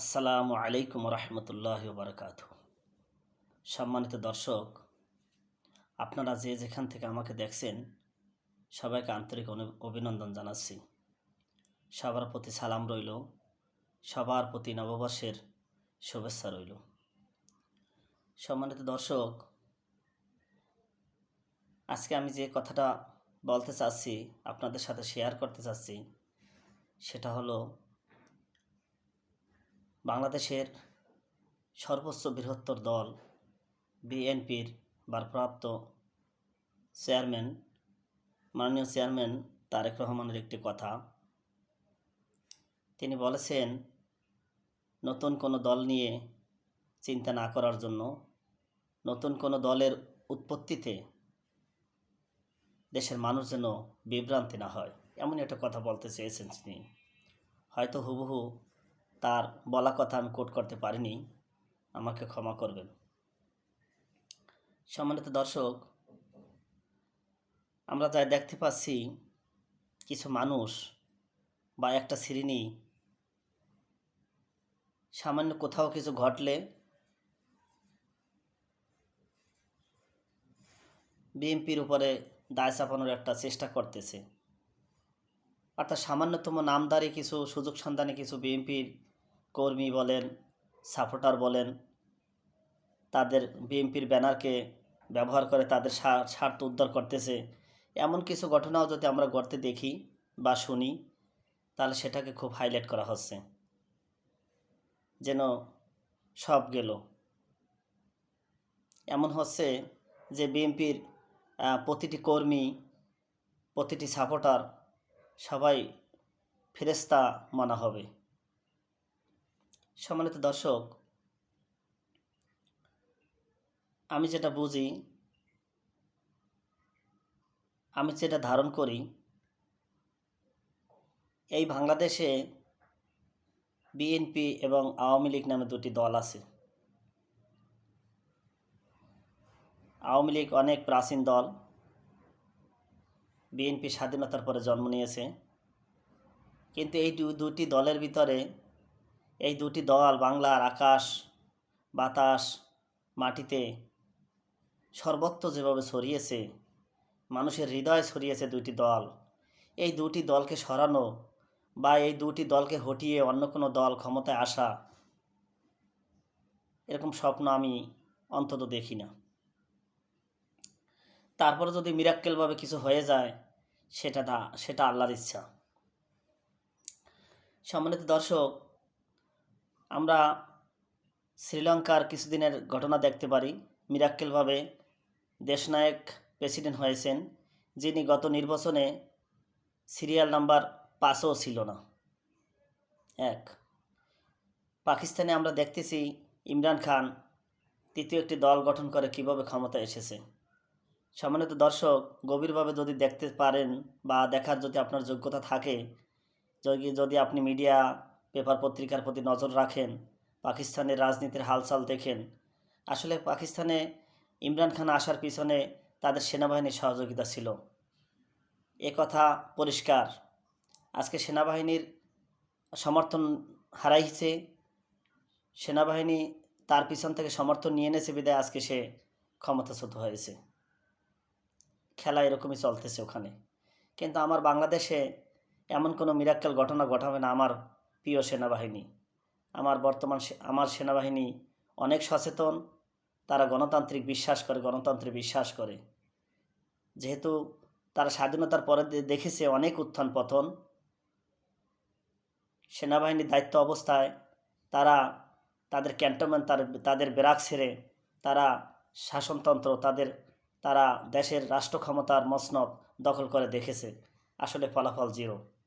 আসসালামু আলাইকুম রহমতুল্লাহ বারকাত সম্মানিত দর্শক, আপনারা যে যেখান থেকে আমাকে দেখছেন, সবাইকে আন্তরিক অভিনন্দন জানাচ্ছি। সবার প্রতি সালাম রইল, সবার প্রতি নববর্ষের শুভেচ্ছা রইল। সম্মানিত দর্শক, আজকে আমি যে কথাটা বলতে চাচ্ছি, আপনাদের সাথে শেয়ার করতে চাচ্ছি, সেটা হলো বাংলাদেশের সর্বোচ্চ বৃহত্তর দল বিএনপির ভারপ্রাপ্ত চেয়ারম্যান, মাননীয় চেয়ারম্যান তারেক রহমানের একটি কথা। তিনি বলেছেন, নতুন কোনো দল নিয়ে চিন্তা না করার জন্য নতুন কোনো দলের উৎপত্তিতে দেশের মানুষ যেন বিভ্রান্তি না হয়। এমন একটা কথা বলতে চেয়েছেন তিনি। হয়তো হুবহু তার বলা কথা আমি কোট করতে পারিনি, আমাকে ক্ষমা করবেন। সম্মানিত দর্শক, আমরা যাই দেখতে পাচ্ছি, কিছু মানুষ বা একটা শ্রেণি সামান্য কোথাও কিছু ঘটলে বিএনপির উপরে দায় চাপানোর একটা চেষ্টা করতেছে। অর্থাৎ সামান্যতম নামদারি কিছু, সুযোগ সন্ধানে কিছু বিএনপির কর্মী বলেন সাপোর্টার বলেন, তাদের বিএনপির ব্যানারকে ব্যবহার করে তাদের স্বার্থ উদ্ধার করতেছে। এমন কিছু ঘটনাও যদি আমরা গড়তে দেখি বা শুনি, তাহলে সেটাকে খুব হাইলাইট করা হচ্ছে। যেন সব গেল। এমন হচ্ছে যে বিএনপির প্রতিটি কর্মী, প্রতিটি সাপোর্টার সবাই ফেরেস্তা মানা হবে। সম্মানিত দর্শক, আমি যেটা বুঝি, আমি যেটা ধারণ করি, এই বাংলাদেশে বিএনপি এবং আওয়ামী লীগ নামে দুটি দল আছে। আওয়ামী লীগ অনেক প্রাচীন দল। বিএনপি স্বাধীনতার পরে জন্ম নিয়েছে। কিন্তু এই দুটি দলের ভিতরে এই দুটি দল বাংলার আকাশ, বাতাস, মাটিতে সর্বত্র যেভাবে ছড়িয়েছে, মানুষের হৃদয় ছড়িয়েছে দুটি দল। এই দুটি দলকে সরানো বা এই দুটি দলকে হটিয়ে অন্য কোনো দল ক্ষমতায় আসা, এরকম স্বপ্ন আমি অন্তত দেখি না। তারপরে যদি মিরাক্কেলভাবে কিছু হয়ে যায়, সেটা সেটা আল্লাহর ইচ্ছা। সম্মানিত দর্শক আমরা শ্রীলঙ্কার কিছুদিনের ঘটনা দেখতে পারি। মিরাক্কেলভাবে দেশনায়ক প্রেসিডেন্ট হয়েছেন, যিনি গত নির্বাচনে সিরিয়াল নাম্বার পাঁচও ছিল না। এক, পাকিস্তানে আমরা দেখতেছি ইমরান খান তৃতীয় একটি দল গঠন করে কীভাবে ক্ষমতা এসেছে। সম্মানিত দর্শক, গভীরভাবে যদি দেখতে পারেন বা দেখার যদি আপনার যোগ্যতা থাকে, যদি যদি আপনি মিডিয়া পেপার পত্রিকার প্রতি নজর রাখেন, পাকিস্তানের রাজনীতির হালচাল দেখেন। আসলে পাকিস্তানে ইমরান খান আসার পিছনে তাদের সেনাবাহিনীর সহযোগিতা ছিল। এ কথা পরিষ্কার। আজকে সেনাবাহিনীর সমর্থন হারাইছে, সেনাবাহিনী তার পিছন থেকে সমর্থন নিয়ে এনেছে বিদায় আজকে সে ক্ষমতাচ্যুত হয়েছে। খেলা এরকমই চলতেছে ওখানে। কিন্তু আমার বাংলাদেশে এমন কোনো মিরাক্কেল ঘটনা ঘটাবে না আমার প্রিয় সেনাবাহিনী। আমার বর্তমান আমার সেনাবাহিনী অনেক সচেতন, তারা গণতান্ত্রিক বিশ্বাস করে, গণতন্ত্রে বিশ্বাস করে। যেহেতু তারা স্বাধীনতার পরে দেখেছে অনেক উত্থান পতন, সেনাবাহিনীর দায়িত্ব অবস্থায় তারা তাদের ক্যান্টনমেন্ট, তার, তাদের বেরাক ছেড়ে তারা শাসনতন্ত্র, তাদের, তারা দেশের রাষ্ট্র ক্ষমতার মসনদ দখল করে দেখেছে। আসলে ফলাফল জিরো।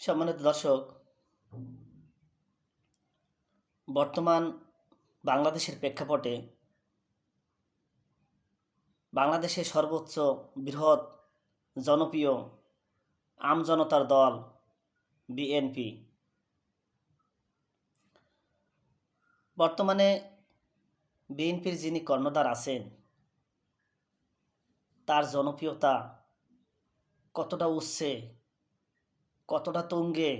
সম্মানিত দর্শক, বর্তমান বাংলাদেশের প্রেক্ষাপটে বাংলাদেশের সর্বোচ্চ বৃহৎ জনপ্রিয় আমজনতার দল বিএনপি। বর্তমানে বিএনপির যিনি কর্ণধার আছেন, তার জনপ্রিয়তা কতটা উচ্চে কতটা তুঙ্গে,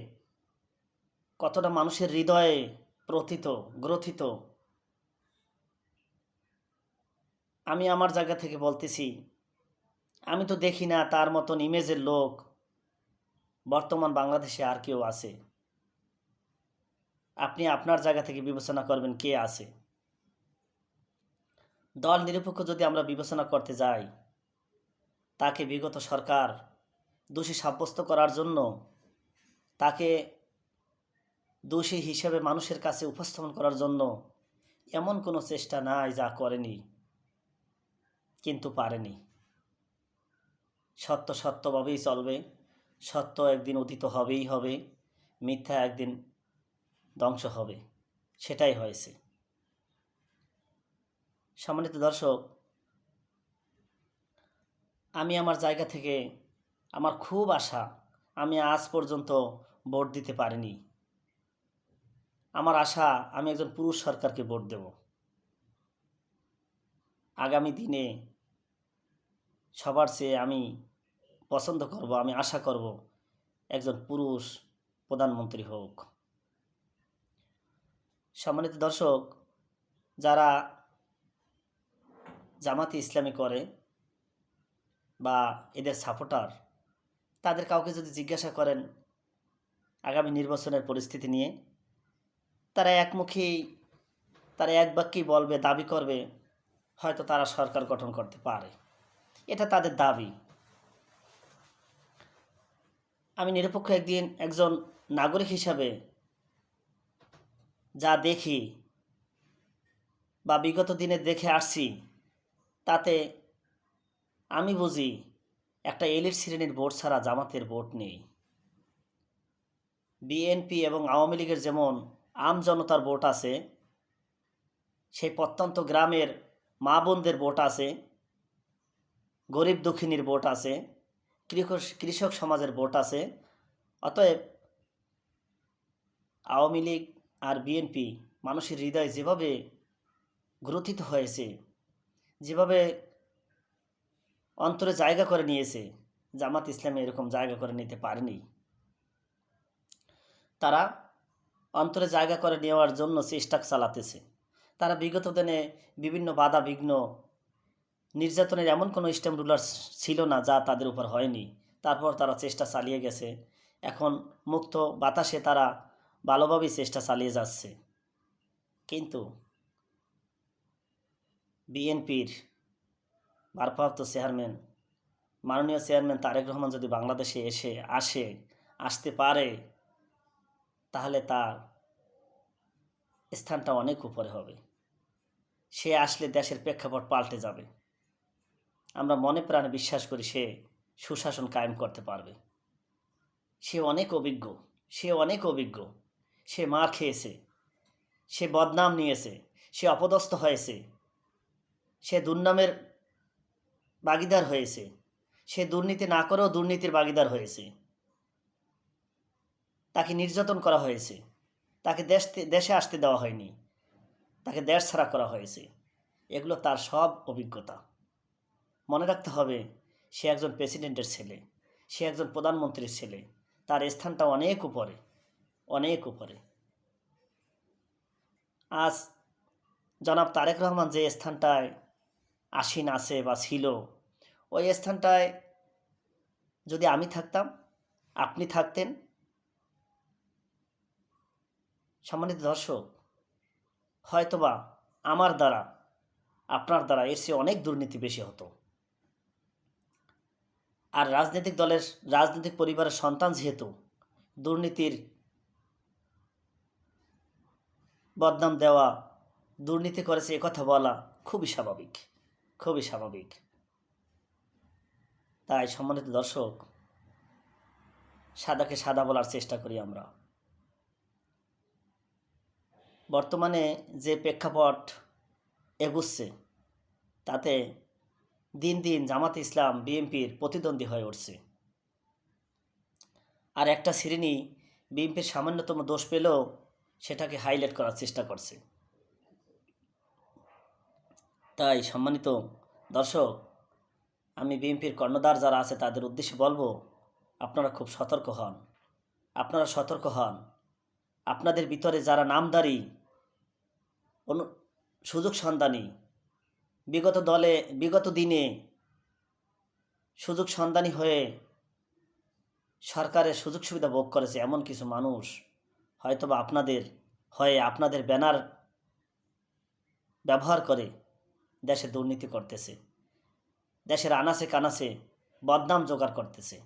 কতটা মানুষের হৃদয়ে প্রথিত, গ্রথিত। আমি আমার জায়গা থেকে বলতেছি, আমি তো দেখি না তার মতন ইমেজের লোক বর্তমান বাংলাদেশে আর কেউ আছে। আপনি আপনার জায়গা থেকে বিবেচনা করবেন কে আছে। দল নিরপেক্ষ যদি আমরা বিবেচনা করতে যাই, তাকে বিগত সরকার দোষী সাব্যস্ত করার জন্য তাকে দোষী হিসেবে মানুষের কাছে উপস্থাপন করার জন্য এমন কোনো চেষ্টা নাই যা করেনি, কিন্তু পারেনি। সত্য সত্যভাবেই চলবে। সত্য একদিন অতীত হবেই হবে, মিথ্যা একদিন ধ্বংস হবে। সেটাই হয়েছে। সম্মানিত দর্শক, আমি আমার জায়গা থেকে আমার খুব আশা, আমি আজ পর্যন্ত ভোট দিতে পারিনি। আমার আশা, আমি একজন পুরুষ সরকারকে ভোট দেব। আগামী দিনে সবার চেয়ে আমি পছন্দ করব, আমি আশা করব একজন পুরুষ প্রধানমন্ত্রী হোক। সম্মানিত দর্শক, যারা জামাতি ইসলামী করে বা এদের সাপোর্টার, তাদের কাউকে যদি জিজ্ঞাসা করেন আগামী নির্বাচনের পরিস্থিতি নিয়ে। তারা একমুখী তারা এক বাক্যেই বলবে, দাবি করবে, হয়তো তারা সরকার গঠন করতে পারে। এটা তাদের দাবি। আমি নিরপেক্ষ একদিন একজন নাগরিক হিসাবে যা দেখি বা বিগত দিনে দেখে আসছি, তাতে আমি বুঝি একটা এলিট শ্রেণির ভোট ছাড়া জামাতের বোর্ড নেই। বিএনপি এবং আওয়ামী লীগের যেমন আম জনতার ভোট আছে, সেই প্রত্যন্ত গ্রামের মা বোনদের ভোট আছে, গরিব দুঃখিনীর ভোট আছে, কৃষক কৃষক সমাজের ভোট আছে, অতএব আওয়ামী লীগ আর বিএনপি মানুষের হৃদয় যেভাবে গ্রথিত হয়েছে, যেভাবে অন্তরে জায়গা করে নিয়েছে, জামাত ইসলামে এরকম জায়গা করে নিতে পারেনি। তারা অন্তরে জায়গা করে নেওয়ার জন্য চেষ্টা চালাতেছে। তারা বিগত দিনে বিভিন্ন বাধা, বিঘ্ন, নির্যাতনের এমন কোনো স্টেম রুলার ছিল না যা তাদের উপর হয়নি। তারপর তারা চেষ্টা চালিয়ে গেছে। এখন মুক্ত বাতাসে তারা ভালোভাবেই চেষ্টা চালিয়ে যাচ্ছে। কিন্তু বিএনপির ভারপ্রাপ্ত চেয়ারম্যান, মাননীয় চেয়ারম্যান তারেক রহমান যদি বাংলাদেশে এসে আসে, আসতে পারে তাহলে তার স্থানটা অনেক উপরে হবে। সে আসলে দেশের প্রেক্ষাপট পাল্টে যাবে। আমরা মনে প্রাণে বিশ্বাস করি সে সুশাসন কায়েম করতে পারবে। সে অনেক অভিজ্ঞ, সে অনেক অভিজ্ঞ। সে মার খেয়েছে, সে বদনাম নিয়েছে, সে অপদস্থ হয়েছে। সে দুর্নামের বাগিদার হয়েছে। সে দুর্নীতি না করেও দুর্নীতির বাগিদার হয়েছে। তাকে নির্যাতন করা হয়েছে। তাকে দেশ দেশে আসতে দেওয়া হয়নি। তাকে দেশ ছাড়া করা হয়েছে। এগুলো তার সব অভিজ্ঞতা। মনে রাখতে হবে, সে একজন প্রেসিডেন্টের ছেলে। সে একজন প্রধানমন্ত্রীর ছেলে। তার স্থানটা অনেক উপরে। অনেক উপরে। আজ জনাব তারেক রহমান যে স্থানটায় আসীন আছে বা ছিল, ওই স্থানটায় যদি আমি থাকতাম, আপনি থাকতেন সম্মানিত দর্শক, হয়তোবা আমার দ্বারা, আপনার দ্বারা এর অনেক দুর্নীতি বেশি হতো। আর রাজনৈতিক দলের, রাজনৈতিক পরিবারের সন্তান যেহেতু, দুর্নীতির বদনাম দেওয়া, দুর্নীতি করেছে কথা বলা খুবই স্বাভাবিক খুবই স্বাভাবিক। তাই সম্মানিত দর্শক, সাদাকে সাদা বলার চেষ্টা করি আমরা। বর্তমানে যে প্রেক্ষাপট এগুচ্ছে, তাতে দিন দিন জামাত ইসলাম, বিএনপির প্রতিদ্বন্দ্বী হয়ে উঠছে। আর একটা শ্রেণি বিএনপির সামান্যতম দোষ পেলেও সেটাকে হাইলাইট করার চেষ্টা করছে। তাই সম্মানিত দর্শক, আমি বিএনপির কর্ণধার যারা আছে তাদের উদ্দেশ্যে বলব, আপনারা খুব সতর্ক হন। আপনারা সতর্ক হন। আপনাদের ভিতরে যারা নামদারি অনু, সুযোগ সন্ধানী। বিগত দলে, বিগত দিনে সুযোগ সন্ধানী হয়ে সরকারের সুযোগ সুবিধা ভোগ করেছে এমন কিছু মানুষ। হয়তোবা আপনাদের, হয়ে আপনাদের ব্যানার ব্যবহার করে দেশে দুর্নীতি করতেছে। দেশের আনাসে কানাসে বদনাম জোগাড় করতেছে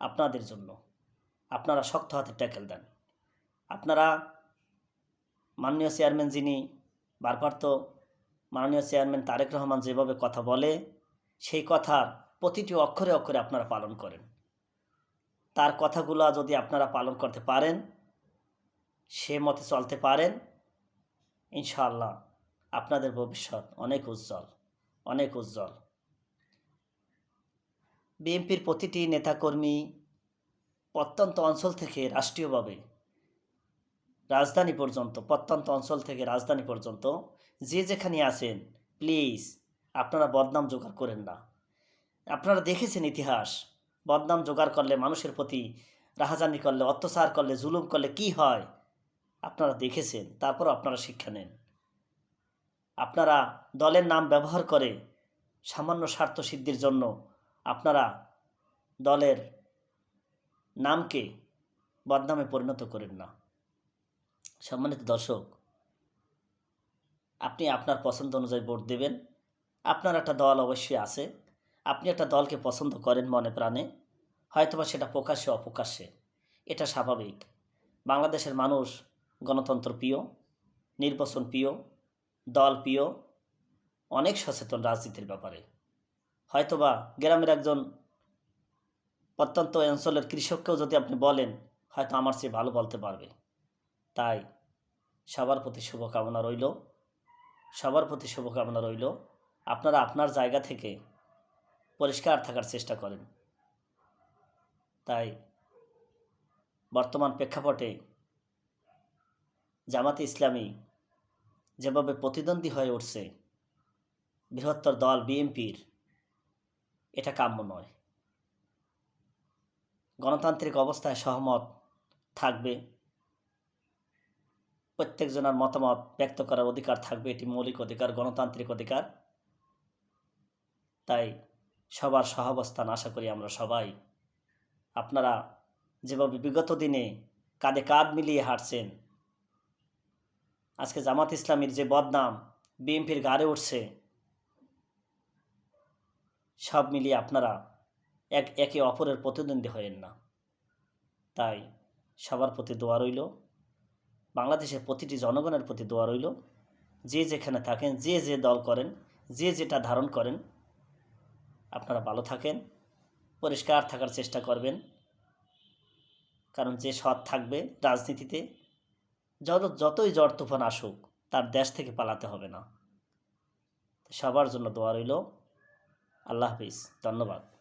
আপনাদের জন্য। আপনারা শক্ত হাতে ট্যাকেল দেন। আপনারা মাননীয় চেয়ারম্যান যিনি ভারপ্রাপ্ত মাননীয় চেয়ারম্যান তারেক রহমান যেভাবে কথা বলে, সেই কথার প্রতিটি অক্ষরে অক্ষরে আপনারা পালন করেন। তার কথাগুলো যদি আপনারা পালন করতে পারেন, সে মতে চলতে পারেন, ইনশাআল্লাহ আপনাদের ভবিষ্যৎ অনেক উজ্জ্বল অনেক উজ্জ্বল। বিএনপির প্রতিটি নেতাকর্মী প্রত্যন্ত অঞ্চল থেকে রাষ্ট্রীয়ভাবে রাজধানী পর্যন্ত, প্রত্যন্ত অঞ্চল থেকে রাজধানী পর্যন্ত যে যেখানে আছেন প্লিজ আপনারা বদনাম জোগাড় করেন না। আপনারা দেখেছেন ইতিহাস, বদনাম জোগাড় করলে, মানুষের প্রতি রাহাজানি করলে, অত্যাচার করলে, জুলুম করলে কি হয়? আপনারা দেখেছেন তারপর আপনারা শিক্ষা নেন। আপনারা দলের নাম ব্যবহার করে সামান্য স্বার্থ সিদ্ধির জন্য আপনারা দলের নামকে বদনামে পরিণত করেন না। সম্মানিত দর্শক, আপনি আপনার পছন্দ অনুযায়ী ভোট দেবেন। আপনার একটা দল অবশ্যই আছে। আপনি একটা দলকে পছন্দ করেন মনে প্রাণে, হয়তোবা সেটা প্রকাশ্যে, অপ্রকাশ্যে। এটা স্বাভাবিক। বাংলাদেশের মানুষ গণতন্ত্র প্রিয়, নির্বাচন প্রিয়, দল প্রিয়, অনেক সচেতন রাজনীতির ব্যাপারে। হয়তোবা গ্রামের একজন প্রত্যন্ত অঞ্চলের কৃষককেও যদি আপনি বলেন, হয়তো আমার চেয়ে ভালো বলতে পারবে। তাই সবার প্রতি শুভকামনা রইল। সবার প্রতি শুভকামনা রইল। আপনারা আপনার জায়গা থেকে পরিষ্কার থাকার চেষ্টা করেন। তাই বর্তমান প্রেক্ষাপটে জামাতে ইসলামী যেভাবে প্রতিদ্বন্দ্বী হয়ে উঠছে, বৃহত্তর দল বিএনপির, এটা কাম্য নয়। গণতান্ত্রিক অবস্থায় সহমত থাকবে প্রত্যেকজনের মতামত ব্যক্ত করার অধিকার থাকবে। এটি মৌলিক অধিকার, গণতান্ত্রিক অধিকার। তাই সবার সহাবস্থান আশা করি আমরা সবাই আপনারা যেভাবে বিগত দিনে কাঁধে কাঁধ মিলিয়ে হাঁটছেন, আজকে জামাত ইসলামীর যে বদনাম বিএমপির গাড়ে উঠছে, সব মিলিয়ে আপনারা এক একে অপরের প্রতিদ্বন্দ্বী হয়েন না। তাই সবার প্রতি দোয়া রইল। বাংলাদেশের প্রতিটি জনগণের প্রতি দোয়া রইল। যে যেখানে থাকেন, যে যে দল করেন, যে যেটা ধারণ করেন, আপনারা ভালো থাকেন, পরিষ্কার থাকার চেষ্টা করবেন। কারণ যে সৎ থাকবে রাজনীতিতে, যত, যতই জ্বর তুফান আসুক, তার দেশ থেকে পালাতে হবে না। সবার জন্য দোয়া রইল। আল্লাহ হাফিজ। ধন্যবাদ।